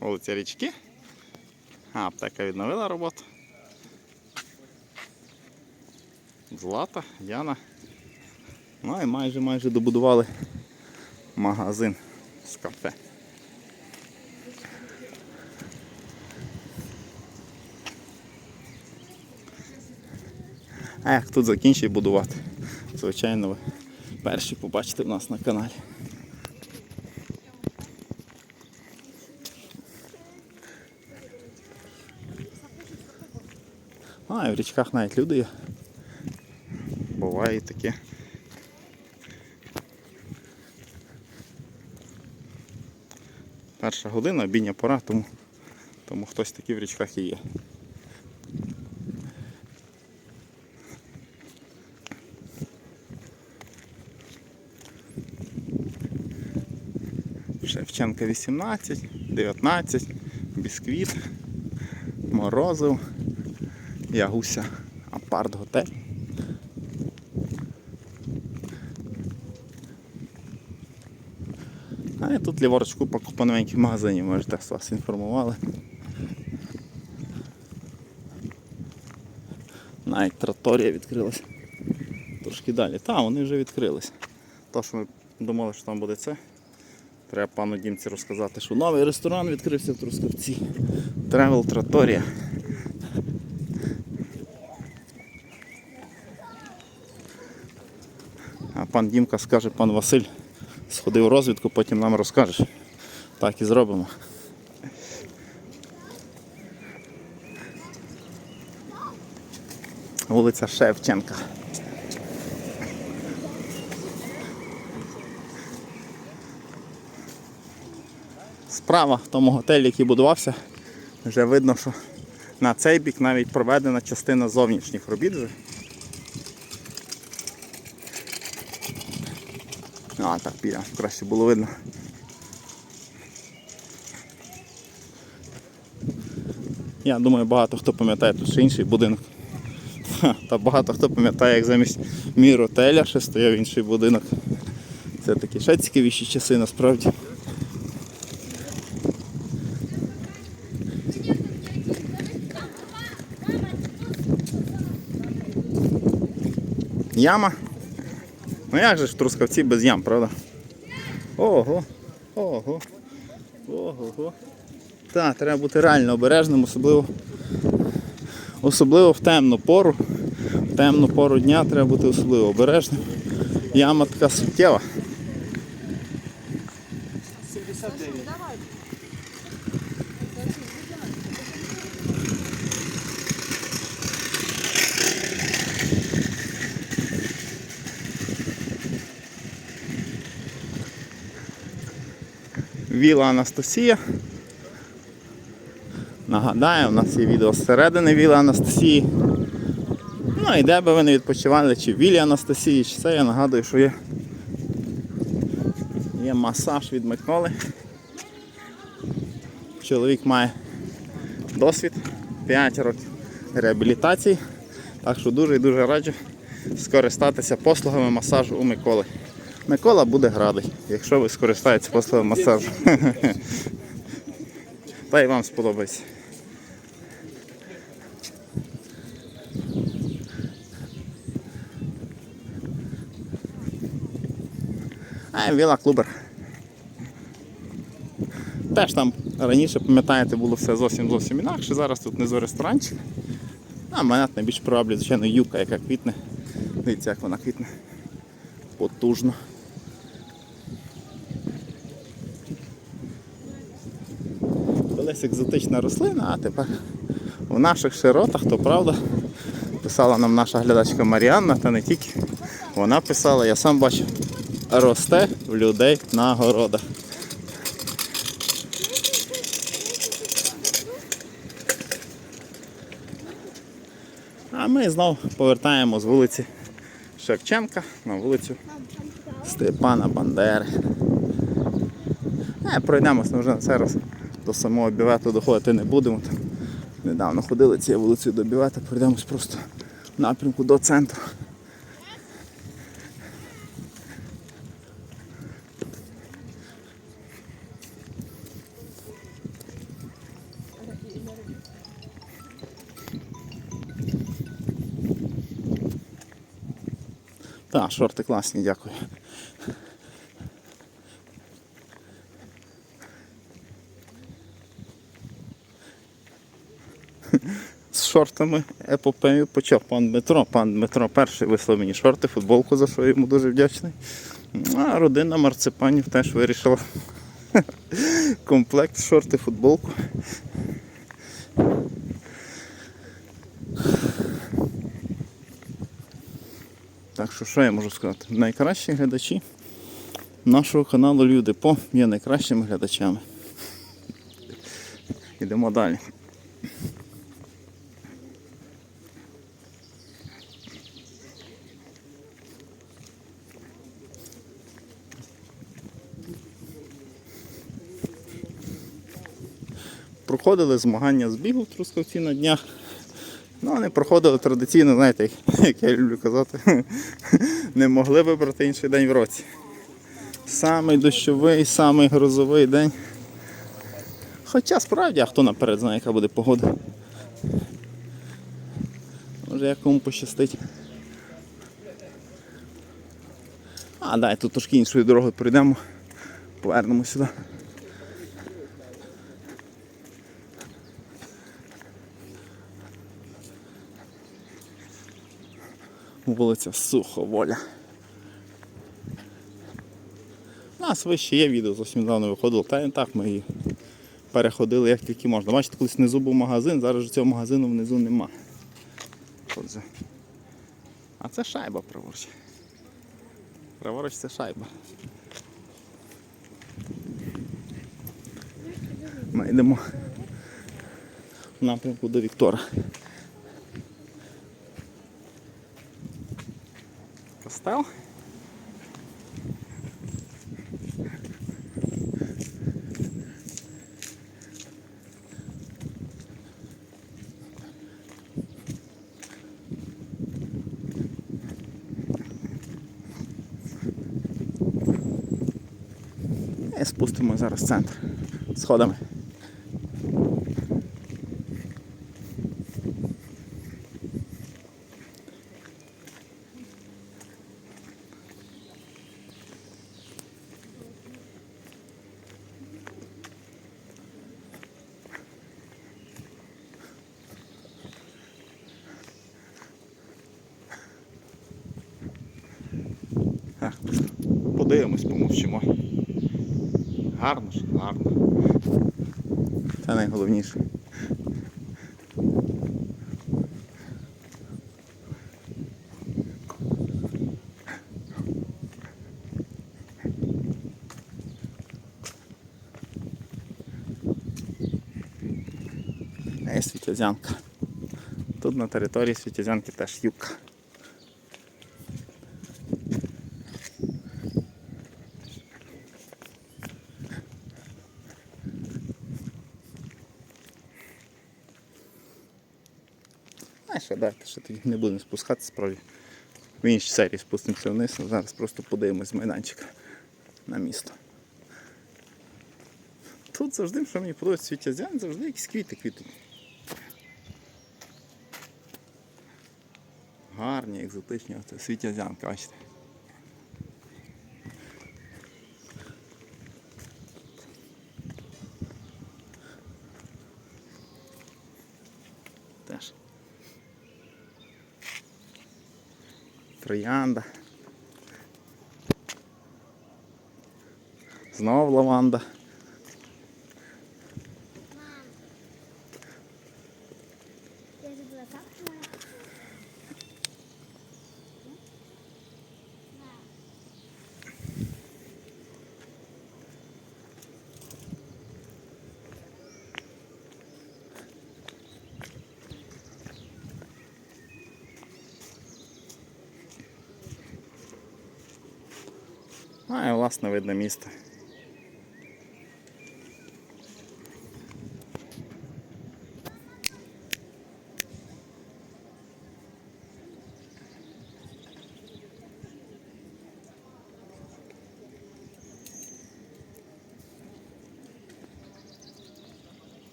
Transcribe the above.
Вулиця Річки. А, аптека відновила роботу. Злата, Яна. Ну і майже майже добудували магазин з кафе. А як тут закінчить будувати? Звичайно, ви перші побачите в нас на каналі. А, і в річках навіть люди є. Буває і таке. Перша година, обідня пора, тому, тому хтось такий в річках і є. Шевченка 18, 19, бісквіт, морозив, Ягуся, апарт готель. А і тут ліворуч купа купа новеньких магазинів, ми ж теж вас інформували. Навіть траторія відкрилася. Трошки далі. Та, вони вже відкрились. То, що ми думали, що там буде це. Треба пану Дімці розказати, що новий ресторан відкрився в Трускавці. Тревел Траторія. Пан Дімка скаже, пан Василь сходив розвідку, потім нам розкажеш. Так і зробимо. Вулиця Шевченка. Справа в тому готелі, який будувався, вже видно, що на цей бік навіть проведена частина зовнішніх робіт. Вже. А, так, біля, краще було видно. Я думаю, багато хто пам'ятає тут ще інший будинок. Та багато хто пам'ятає, як замість міротеля ще стояв інший будинок. Це такі ще цікавіші часи насправді. Яма. Ну як же ж Трускавці без ям, правда? Ого, ого, ого. Так, треба бути реально обережним, особливо, особливо в темну пору. В темну пору дня треба бути особливо обережним. Яма така суттєва. Віла Анастасія. Нагадаю, у нас є відео зсередини Віли Анастасії. Ну і де би ви не відпочивали, чи в Вілі Анастасії, чи це я нагадую, що є, є масаж від Миколи. Чоловік має досвід 5 років реабілітації. Так що дуже і дуже раджу скористатися послугами масажу у Миколи. Микола буде радий, якщо ви скористаєтесь послугами масажу. Та й вам сподобається. А, Віла Клубер. Теж там раніше, пам'ятаєте, було все зовсім зовсім інакше. Зараз тут внизу ресторанчик. А мене найбільш приваблює, звичайно, юка, яка квітне. Дивіться, як вона квітне. Потужно. Колись екзотична рослина, а тепер в наших широтах, то правда, писала нам наша глядачка Маріанна, та не тільки. Вона писала, я сам бачив, росте в людей на городах. А ми знов повертаємо з вулиці Шевченка на вулицю Степана Бандери. Е, пройдемося вже на цей раз до самого бювету доходити не будемо. Там Недавно ходили цією вулицею до бювета, пройдемось просто в напрямку до центру. Так, шорти класні, дякую. Шортами епопею почав пан Дмитро. Пан Дмитро перший вислав мені шорти, футболку, за що я йому дуже вдячний. А родина марципанів теж вирішила комплект, шорти, футболку. Так що що я можу сказати? Найкращі глядачі нашого каналу Люди По є найкращими глядачами. Йдемо далі. Проходили змагання з бігу в Трускавці на днях. Ну, вони проходили традиційно, знаєте, як, я люблю казати, не могли вибрати інший день в році. Самий дощовий, самий грозовий день. Хоча справді, а хто наперед знає, яка буде погода. Може як кому пощастить. А, дай тут трошки іншою дорогою пройдемо. Повернемо сюди. Вулиця Суховоля. У нас вище є відео, зовсім недавно виходило. Та і так ми її переходили як тільки можна. Бачите, колись внизу був магазин, зараз же цього магазину внизу нема. Отже. А це шайба праворуч. Праворуч це шайба. Ми йдемо в напрямку до Віктора. Костел. І спустимо зараз центр сходами. Так, подивимось, помовчимо. Гарно ж, гарно. Це найголовніше. Є світязянка. Тут на території світязянки теж юбка. А ще тоді не будемо спускатися справді. В іншій серії спустимося вниз, а зараз просто подивимось з майданчика на місто. Тут завжди, що мені подобається світязян, завжди якісь квіти квітуть. Гарні, екзотичні, оце світязянка, бачите. Троянда. Знов лаванда. А і власне видно місто.